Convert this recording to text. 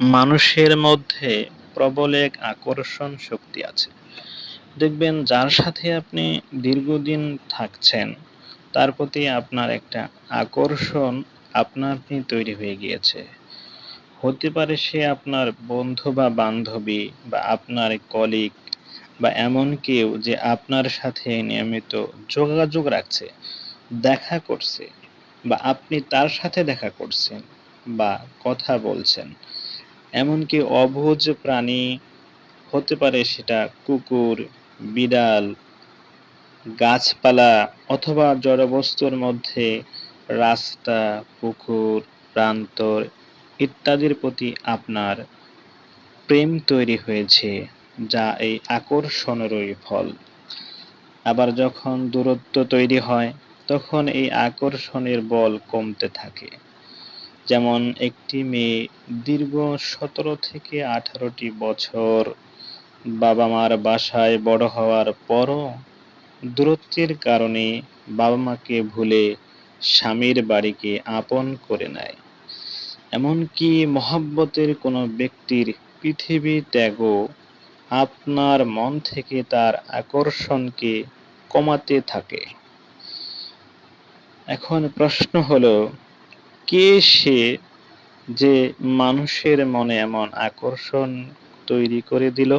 মানুষের মধ্যে প্রবল এক আকর্ষণ শক্তি আছে। দেখবেন, যার সাথে আপনি দীর্ঘদিন থাকছেন, তার প্রতি আপনার একটা আকর্ষণ আপনা আপনি তৈরি হয়ে গিয়েছে। হতে পারে সে আপনার বন্ধু বা বান্ধবী বা আপনার কলিগ বা এমন কেউ যে আপনার সাথে নিয়মিত যোগাযোগ রাখছে, দেখা করছে বা আপনি তার সাথে দেখা করছেন। বা কথা বলছেন। এমনকি অবুঝ প্রাণী হতে পারে সেটা কুকুর, বিড়াল, গাছপালা অথবা জড়বস্তুর মধ্যে রাস্তা, পুকুর, প্রান্তর ইত্যাদির প্রতি আপনার প্রেম তৈরি হয়েছে, যা এই আকর্ষণেরই ফল। আবার যখন দূরত্ব তৈরি হয়, তখন এই আকর্ষণের বল কমতে থাকে। যেমন একটি মেয়ে দীর্ঘ সতেরো থেকে আঠারোটি বছর। বাবা মার বাসায় বড় হওয়ার পরও দূরত্বের কারণে বাবা মাকে ভুলে স্বামীর বাড়িকে আপন করে নেয়। এমনকি মহাব্বতের কোনো ব্যক্তির পৃথিবী ত্যাগও আপনার মন থেকে তার আকর্ষণকে কমাতে থাকে। এখন প্রশ্ন হলো কে সে যে মানুষের মনে এমন আকর্ষণ তৈরি করে দিল?